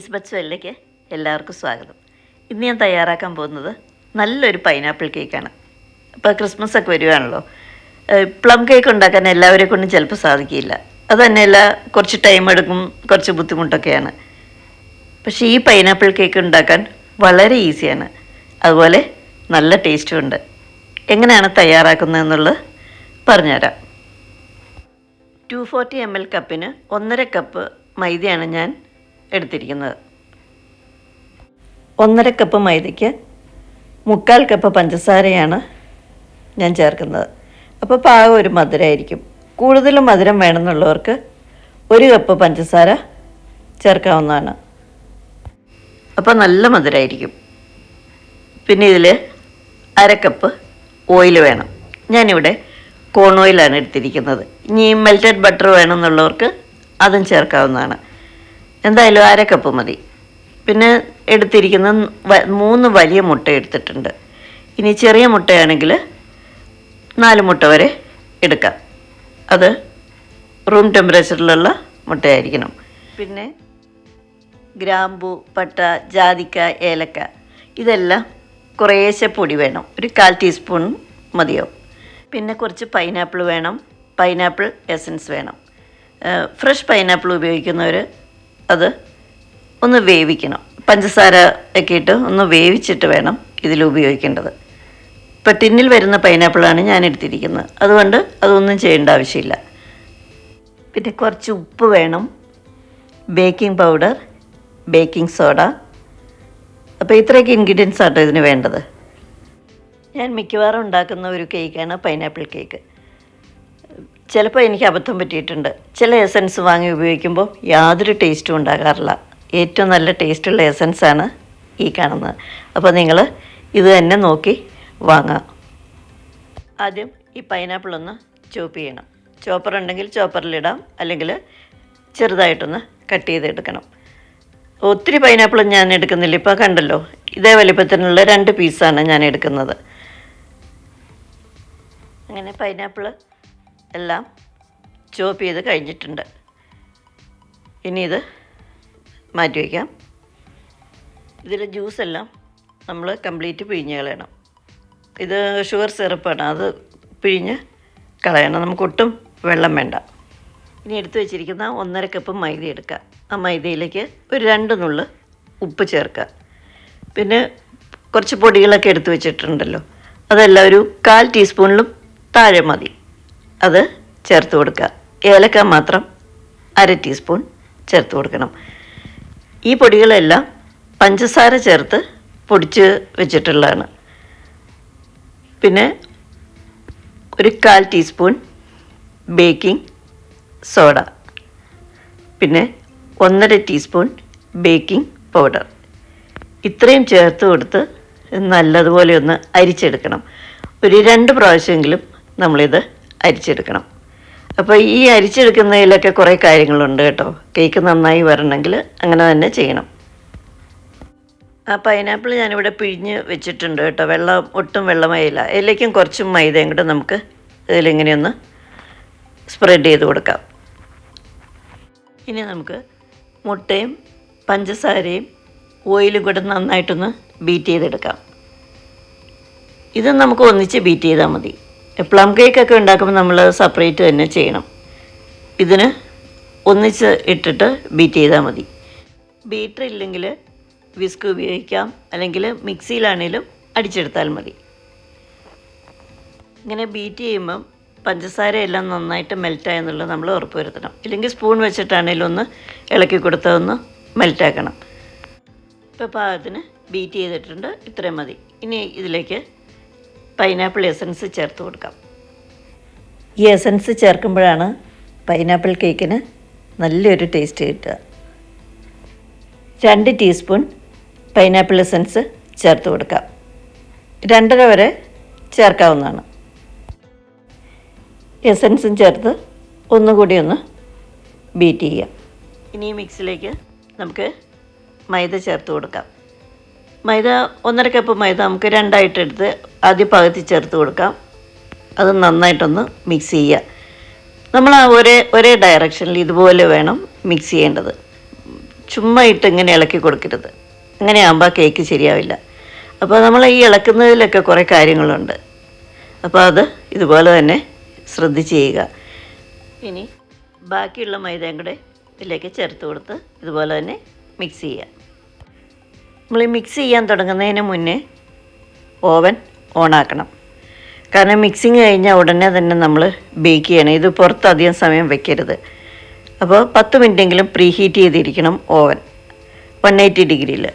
Taste buds എല്ലാവർക്കും സ്വാഗതം. ഇന്ന് ഞാൻ തയ്യാറാക്കാൻ പോകുന്നത് നല്ലൊരു പൈനാപ്പിൾ കേക്കാണ്. ഇപ്പോൾ ക്രിസ്മസ് ഒക്കെ വരുവാണല്ലോ പ്ലം കേക്ക് ഉണ്ടാക്കാൻ എല്ലാവരെ കൊണ്ടും ചിലപ്പോൾ സാധിക്കില്ല. അത് തന്നെയല്ല കുറച്ച് ടൈം എടുക്കും കുറച്ച് ബുദ്ധിമുട്ടൊക്കെയാണ്. പക്ഷേ ഈ പൈനാപ്പിൾ കേക്ക് ഉണ്ടാക്കാൻ വളരെ ഈസിയാണ്. അതുപോലെ നല്ല ടേസ്റ്റും ഉണ്ട്. എങ്ങനെയാണ് തയ്യാറാക്കുന്നതെന്നുള്ളത് പറഞ്ഞുതരാം. ടു ഫോർട്ടി എം എൽ കപ്പിന് ഒന്നര കപ്പ് മൈദയാണ് ഞാൻ എടുത്തിരിക്കുന്നത്. ഒന്നര കപ്പ് മൈദയ്ക്ക് മുക്കാൽ കപ്പ് പഞ്ചസാരയാണ് ഞാൻ ചേർക്കുന്നത്. അപ്പോൾ പാകം ഒരു മധുരമായിരിക്കും കൂടുതലും മധുരം വേണമെന്നുള്ളവർക്ക് ഒരു കപ്പ് പഞ്ചസാര ചേർക്കാവുന്നതാണ്. അപ്പോൾ നല്ല മധുരമായിരിക്കും പിന്നെ ഇതിൽ അര കപ്പ് ഓയിൽ വേണം. ഞാനിവിടെ കോൺ ഓയിലാണ് എടുത്തിരിക്കുന്നത്. ഇനി മെൽറ്റഡ് ബട്ടർ വേണമെന്നുള്ളവർക്ക് അതും ചേർക്കാവുന്നതാണ്. എന്തായാലും അര കപ്പ് മതി. പിന്നെ എടുത്തിരിക്കുന്ന മൂന്ന് വലിയ മുട്ട എടുത്തിട്ടുണ്ട്. ഇനി ചെറിയ മുട്ടയാണെങ്കിൽ നാല് മുട്ട വരെ എടുക്കാം. അത് റൂം ടെമ്പറേച്ചറിലുള്ള മുട്ടയായിരിക്കണം. പിന്നെ ഗ്രാമ്പു പട്ട ജാതിക്ക ഏലക്ക ഇതെല്ലാം കുറേശ്ശെ പൊടി വേണം. ഒരു കാൽ ടീസ്പൂൺ മതിയാവും പിന്നെ കുറച്ച് പൈനാപ്പിൾ വേണം. പൈനാപ്പിൾ എസൻസ് വേണം. ഫ്രഷ് പൈനാപ്പിൾ ഉപയോഗിക്കുന്നവർ അത് ഒന്ന് വേവിക്കണം. പഞ്ചസാര ഒക്കെ ഇട്ട് ഒന്ന് വേവിച്ചിട്ട് വേണം ഇതിൽ ഉപയോഗിക്കേണ്ടത്. ഇപ്പം ടിന്നിൽ വരുന്ന പൈനാപ്പിളാണ് ഞാൻ എടുത്തിരിക്കുന്നത്. അതുകൊണ്ട് അതൊന്നും ചെയ്യേണ്ട ആവശ്യമില്ല. പിന്നെ കുറച്ച് ഉപ്പ് വേണം. Baking powder baking soda. അപ്പോൾ ഇത്രയൊക്കെ ഇൻഗ്രീഡിയൻസ് ആട്ടോ ഇതിന് വേണ്ടത്. ഞാൻ മിക്കവാറും ഉണ്ടാക്കുന്ന ഒരു കേക്കാണ് പൈനാപ്പിൾ കേക്ക്. ചിലപ്പോൾ എനിക്ക് അബദ്ധം പറ്റിയിട്ടുണ്ട്. ചില എസൻസ് വാങ്ങി ഉപയോഗിക്കുമ്പോൾ യാതൊരു ടേസ്റ്റും ഉണ്ടാകാറില്ല. ഏറ്റവും നല്ല ടേസ്റ്റുള്ള എസൻസാണ് ഈ കാണുന്നത്. അപ്പോൾ നിങ്ങൾ ഇത് തന്നെ നോക്കി വാങ്ങാം. ആദ്യം ഈ പൈനാപ്പിൾ ഒന്ന് ചോപ്പ് ചെയ്യണം. ചോപ്പർ ഉണ്ടെങ്കിൽ ചോപ്പറിലിടാം അല്ലെങ്കിൽ ചെറുതായിട്ടൊന്ന് കട്ട് ചെയ്തെടുക്കണം ഒത്തിരി പൈനാപ്പിൾ ഞാൻ എടുക്കുന്നില്ല. ഇപ്പോൾ കണ്ടല്ലോ ഇതേ വലിപ്പത്തിനുള്ള രണ്ട് പീസാണ് ഞാൻ എടുക്കുന്നത്. അങ്ങനെ പൈനാപ്പിൾ എല്ലാം ചോപ്പ് ചെയ്ത് കഴിഞ്ഞിട്ടുണ്ട്. ഇനി ഇത് മാറ്റി വയ്ക്കാം. ഇതിലെ ജ്യൂസെല്ലാം നമ്മൾ കംപ്ലീറ്റ് പിഴിഞ്ഞ് കളയണം. ഇത് ഷുഗർ സിറപ്പാണ് അത് പിഴിഞ്ഞ് കളയണം. നമുക്ക് ഒട്ടും വെള്ളം വേണ്ട. ഇനി എടുത്തു വെച്ചിരിക്കുന്ന ഒന്നര കപ്പ് മൈദ എടുക്കുക. ആ മൈദയിലേക്ക് ഒരു രണ്ട് നുള്ള് ഉപ്പ് ചേർക്കുക. പിന്നെ കുറച്ച് പൊടികളൊക്കെ എടുത്തു വെച്ചിട്ടുണ്ടല്ലോ. അതെല്ലാം ഒരു കാൽ ടീസ്പൂണിലും താഴെ മതി. അത് ചേർത്ത് കൊടുക്കുക. ഏലക്ക മാത്രം അര ടീസ്പൂൺ ചേർത്ത് കൊടുക്കണം. ഈ പൊടികളെല്ലാം പഞ്ചസാര ചേർത്ത് പൊടിച്ച് വെച്ചിട്ടുള്ളതാണ്. പിന്നെ ഒരു കാൽ ടീസ്പൂൺ ബേക്കിംഗ് സോഡ പിന്നെ ഒന്നര ടീസ്പൂൺ ബേക്കിംഗ് പൗഡർ ഇത്രയും ചേർത്ത് കൊടുത്ത് നല്ലതുപോലെ ഒന്ന് അരിച്ചെടുക്കണം. ഒരു രണ്ട് പ്രാവശ്യമെങ്കിലും നമ്മളിത് അരിച്ചെടുക്കണം. അപ്പോൾ ഈ അരിച്ചെടുക്കുന്നതിലൊക്കെ കുറേ കാര്യങ്ങളുണ്ട് കേട്ടോ. കേക്ക് നന്നായി വരണമെങ്കിൽ അങ്ങനെ തന്നെ ചെയ്യണം. ആ പൈനാപ്പിൾ ഞാനിവിടെ പിഴിഞ്ഞ് വെച്ചിട്ടുണ്ട് കേട്ടോ. വെള്ളം ഒട്ടും വെള്ളമായില്ല. അതിലേക്കും കുറച്ചും മൈദയും കൂടെ നമുക്ക് ഇതിലിങ്ങനെയൊന്ന് സ്പ്രെഡ് ചെയ്ത് കൊടുക്കാം. ഇനി നമുക്ക് മുട്ടയും പഞ്ചസാരയും ഓയിലും കൂടെ നന്നായിട്ടൊന്ന് ബീറ്റ് ചെയ്തെടുക്കാം. ഇത് നമുക്ക് ഒന്നിച്ച് ബീറ്റ് ചെയ്താൽ മതി. പ്ലം കേക്കൊക്കെ ഉണ്ടാക്കുമ്പോൾ നമ്മൾ സെപ്പറേറ്റ് തന്നെ ചെയ്യണം. ഇതിന് ഒന്നിച്ച് ഇട്ടിട്ട് ബീറ്റ് ചെയ്താൽ മതി. ബീറ്റർ ഇല്ലെങ്കിൽ വിസ്ക് ഉപയോഗിക്കാം. അല്ലെങ്കിൽ മിക്സിയിലാണേലും അടിച്ചെടുത്താൽ മതി. ഇങ്ങനെ ബീറ്റ് ചെയ്യുമ്പം പഞ്ചസാര എല്ലാം നന്നായിട്ട് മെൽറ്റായെന്നുള്ളത് നമ്മൾ ഉറപ്പ് വരുത്തണം ഇല്ലെങ്കിൽ സ്പൂൺ വെച്ചിട്ടാണേലും ഒന്ന് ഇളക്കി കൊടുത്തതൊന്ന് മെൽറ്റാക്കണം ഇപ്പോൾ പാകത്തിന് ബീറ്റ് ചെയ്തിട്ടുണ്ട്. ഇത്രയും മതി. ഇനി ഇതിലേക്ക് പൈനാപ്പിൾ എസൻസ് ചേർത്ത് കൊടുക്കാം. ഈ എസൻസ് ചേർക്കുമ്പോഴാണ് പൈനാപ്പിൾ കേക്കിന് നല്ലൊരു ടേസ്റ്റ് കിട്ടുക. രണ്ട് ടീസ്പൂൺ പൈനാപ്പിൾ എസൻസ് ചേർത്ത് കൊടുക്കാം. രണ്ടര വരെ ചേർക്കാവുന്നതാണ്. എസൻസും ചേർത്ത് ഒന്നുകൂടി ഒന്ന് ബീറ്റ് ചെയ്യാം ഇനി മിക്സിലേക്ക് നമുക്ക് മൈദ ചേർത്ത് കൊടുക്കാം. മൈദ ഒന്നര കപ്പ് മൈദ നമുക്ക് രണ്ടായിട്ട് എടുത്ത് ആദ്യം പകുതി ചേർത്ത് കൊടുക്കാം. അത് നന്നായിട്ടൊന്ന് മിക്സ് ചെയ്യുക. നമ്മൾ ആ ഒരേ ഒരേ ഡയറക്ഷനിൽ ഇതുപോലെ വേണം മിക്സ് ചെയ്യേണ്ടത്. ചുമ്മാ ഇട്ട് ഇങ്ങനെ ഇളക്കി കൊടുക്കരുത്. അങ്ങനെ ആകുമ്പോൾ കേക്ക് ശരിയാവില്ല. അപ്പോൾ നമ്മൾ ഈ ഇളക്കുന്നതിലൊക്കെ കുറേ കാര്യങ്ങളുണ്ട്. അപ്പോൾ അത് ഇതുപോലെ തന്നെ ശ്രദ്ധിച്ച് ചെയ്യുക. ഇനി ബാക്കിയുള്ള മൈദയും കൂടെ ഇതിലേക്ക് ചേർത്ത് കൊടുത്ത് ഇതുപോലെ തന്നെ മിക്സ് ചെയ്യുക. നമ്മൾ മിക്സ് ചെയ്യാൻ തുടങ്ങുന്നതിന് മുന്നേ ഓവൻ ഓണാക്കണം കാരണം മിക്സിങ് കഴിഞ്ഞാൽ ഉടനെ തന്നെ നമ്മൾ ബേക്ക് ചെയ്യണം. ഇത് പുറത്ത് അധികം സമയം വെക്കരുത്. അപ്പോൾ പത്ത് മിനിറ്റെങ്കിലും പ്രീ ഹീറ്റ് ചെയ്തിരിക്കണം ഓവൻ വൺ എയ്റ്റി ഡിഗ്രിയിൽ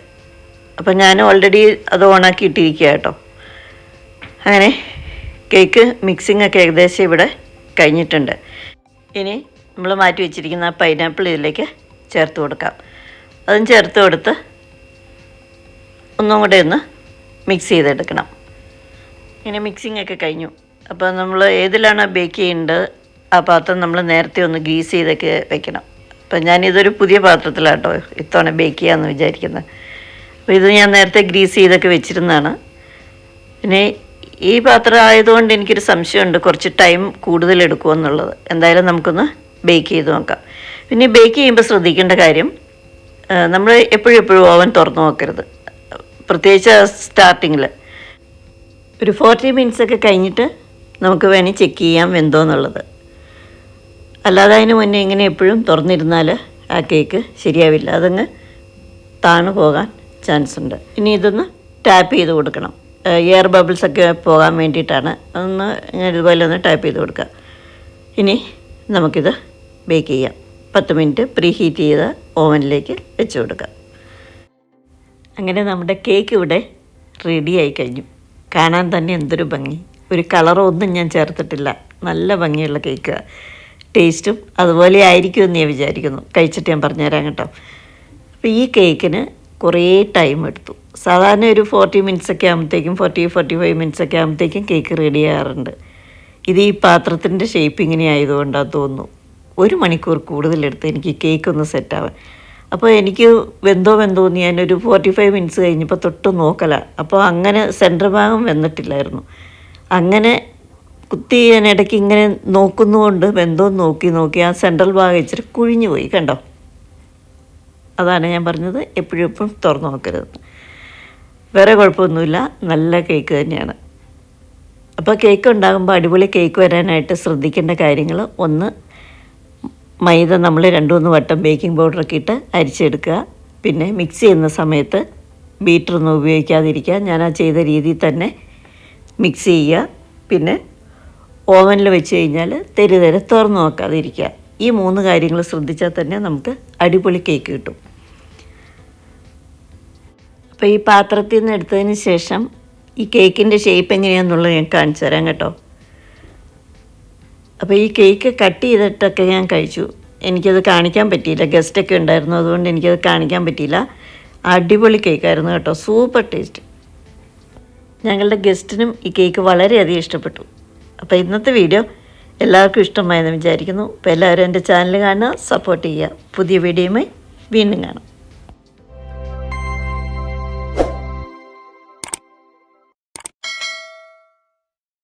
അപ്പോൾ ഞാൻ ഓൾറെഡി അത് ഓണാക്കി ഇട്ടിരിക്കുക കേട്ടോ. അങ്ങനെ കേക്ക് മിക്സിംഗ് ഒക്കെ ഏകദേശം ഇവിടെ കഴിഞ്ഞിട്ടുണ്ട്. ഇനി നമ്മൾ മാറ്റി വെച്ചിരിക്കുന്ന ആ പൈനാപ്പിൾ ഇതിലേക്ക് ചേർത്ത് കൊടുക്കാം. അതും ചേർത്ത് കൊടുത്ത് ഒന്നും കൂടെ ഒന്ന് മിക്സ് ചെയ്തെടുക്കണം. ഇങ്ങനെ മിക്സിംഗ് ഒക്കെ കഴിഞ്ഞു. അപ്പോൾ നമ്മൾ ഏതിലാണ് ബേക്ക് ചെയ്യേണ്ടത്? ആ പാത്രം നമ്മൾ നേരത്തെ ഒന്ന് ഗ്രീസ് ചെയ്തൊക്കെ വെക്കണം. അപ്പം ഞാനിതൊരു പുതിയ പാത്രത്തിലാട്ടോ ഇത്തവണ ബേക്ക് ചെയ്യാമെന്ന് വിചാരിക്കുന്നത് അപ്പോൾ ഇത് ഞാൻ നേരത്തെ ഗ്രീസ് ചെയ്തൊക്കെ വെച്ചിരുന്നതാണ്. പിന്നെ ഈ പാത്രം ആയതുകൊണ്ട് എനിക്കൊരു സംശയമുണ്ട്. കുറച്ച് ടൈം കൂടുതൽ എടുക്കുമെന്നുള്ളത് എന്തായാലും നമുക്കൊന്ന് ബേക്ക് ചെയ്ത് നോക്കാം. പിന്നെ ബേക്ക് ചെയ്യുമ്പോൾ ശ്രദ്ധിക്കേണ്ട കാര്യം നമ്മൾ എപ്പോഴും എപ്പോഴും ഓവൻ തുറന്നു നോക്കരുത്. പ്രത്യേകിച്ച് സ്റ്റാർട്ടിങ്ങിൽ ഒരു ഫോർട്ടി മിനിറ്റ്സ് ഒക്കെ കഴിഞ്ഞിട്ട് നമുക്ക് വേണമെങ്കിൽ ചെക്ക് ചെയ്യാം വെന്തോ എന്നുള്ളത്. അല്ലാതെ അതിന് മുന്നേ ഇങ്ങനെ എപ്പോഴും തുറന്നിരുന്നാൽ ആ കേക്ക് ശരിയാവില്ല. അതങ്ങ് താണു പോകാൻ ചാൻസ് ഉണ്ട്. ഇനി ഇതൊന്ന് ടാപ്പ് ചെയ്ത് കൊടുക്കണം. എയർ ബബിൾസ് ഒക്കെ പോകാൻ വേണ്ടിയിട്ടാണ്. അതൊന്ന് ഞാൻ ഇതുപോലെ ഒന്ന് ടാപ്പ് ചെയ്ത് കൊടുക്കുക ഇനി നമുക്കിത് ബേക്ക് ചെയ്യാം. പത്ത് മിനിറ്റ് പ്രീ ഹീറ്റ് ചെയ്ത് ഓവനിലേക്ക് വെച്ച് കൊടുക്കാം. അങ്ങനെ നമ്മുടെ കേക്ക് ഇവിടെ റെഡിയായി കഴിഞ്ഞു. കാണാൻ തന്നെ എന്തൊരു ഭംഗി. ഒരു കളറോ ഒന്നും ഞാൻ ചേർത്തിട്ടില്ല. നല്ല ഭംഗിയുള്ള കേക്ക് ടേസ്റ്റും അതുപോലെ ആയിരിക്കുമെന്ന് ഞാൻ വിചാരിക്കുന്നു. കഴിച്ചിട്ട് ഞാൻ പറഞ്ഞുതരാം കേട്ടോ. അപ്പോൾ ഈ കേക്കിന് കുറേ ടൈം എടുത്തു. സാധാരണ ഒരു ഫോർട്ടി മിനിറ്റ്സ് ഒക്കെ ആകുമ്പോഴത്തേക്കും ഫോർട്ടി ഫോർട്ടി ഫൈവ് മിനിറ്റ്സ് ഒക്കെ ആകുമ്പോഴത്തേക്കും കേക്ക് റെഡി ആകാറുണ്ട്. ഇത് ഈ പാത്രത്തിന്റെ ഷേപ്പ് ഇങ്ങനെ ആയതുകൊണ്ടാണ് തോന്നുന്നു. ഒരു മണിക്കൂർ കൂടുതലെടുത്ത് എനിക്ക് കേക്ക് ഒന്ന് സെറ്റാവാൻ അപ്പോൾ എനിക്ക് വെന്തോ വെന്തോ എന്ന് ഞാനൊരു ഫോർട്ടി ഫൈവ് മിനിറ്റ്സ് കഴിഞ്ഞപ്പോൾ തൊട്ട് നോക്കല. അപ്പോൾ അങ്ങനെ സെന്റർ ഭാഗം വെന്നിട്ടില്ലായിരുന്നു. അങ്ങനെ കുത്തി ഞാൻ ഇടയ്ക്ക് ഇങ്ങനെ നോക്കുന്നുകൊണ്ട് വെന്തോ നോക്കി നോക്കി ആ സെൻട്രൽ ഭാഗം ഇച്ചിരി കുഴിഞ്ഞു പോയി കണ്ടോ? അതാണ് ഞാൻ പറഞ്ഞത്. എപ്പോഴും എപ്പോഴും തുറന്നു നോക്കരുത്. വേറെ കുഴപ്പമൊന്നുമില്ല. നല്ല കേക്ക് തന്നെയാണ്. അപ്പോൾ കേക്ക് ഉണ്ടാകുമ്പോൾ അടിപൊളി കേക്ക് വരാനായിട്ട് ശ്രദ്ധിക്കേണ്ട കാര്യങ്ങൾ ഒന്ന് മൈദ നമ്മൾ രണ്ട് മൂന്ന് വട്ടം ബേക്കിംഗ് പൗഡറൊക്കെ ഇട്ട് അരിച്ചെടുക്കുക. പിന്നെ മിക്സ് ചെയ്യുന്ന സമയത്ത് ബീറ്ററൊന്നും ഉപയോഗിക്കാതിരിക്കുക. ഞാൻ ആ ചെയ്ത രീതിയിൽ തന്നെ മിക്സ് ചെയ്യുക. പിന്നെ ഓവനിൽ വെച്ച് കഴിഞ്ഞാൽ തെരു തെരെ തുറന്നു നോക്കാതിരിക്കുക. ഈ മൂന്ന് കാര്യങ്ങൾ ശ്രദ്ധിച്ചാൽ തന്നെ നമുക്ക് അടിപൊളി കേക്ക് കിട്ടും. അപ്പോൾ ഈ പാത്രത്തിൽ നിന്ന് എടുത്തതിന് ശേഷം ഈ കേക്കിന്റെ ഷേപ്പ് എങ്ങനെയാണെന്നുള്ളത് ഞാൻ കാണിച്ചു തരാം കേട്ടോ. അപ്പോൾ ഈ കേക്ക് കട്ട് ചെയ്തിട്ടൊക്കെ ഞാൻ കഴിച്ചു. എനിക്കത് കാണിക്കാൻ പറ്റിയില്ല. ഗസ്റ്റൊക്കെ ഉണ്ടായിരുന്നു. അതുകൊണ്ട് എനിക്കത് കാണിക്കാൻ പറ്റിയില്ല. അടിപൊളി കേക്കായിരുന്നു കേട്ടോ. Super taste. ഞങ്ങളുടെ ഗസ്റ്റിനും ഈ കേക്ക് വളരെയധികം ഇഷ്ടപ്പെട്ടു. അപ്പോൾ ഇന്നത്തെ വീഡിയോ എല്ലാവർക്കും ഇഷ്ടമായെന്ന് വിചാരിക്കുന്നു. അപ്പോൾ എല്ലാവരും എന്റെ ചാനൽ കാണുക സപ്പോർട്ട് ചെയ്യുക. പുതിയ വീഡിയോയുമായി വീണ്ടും കാണാം.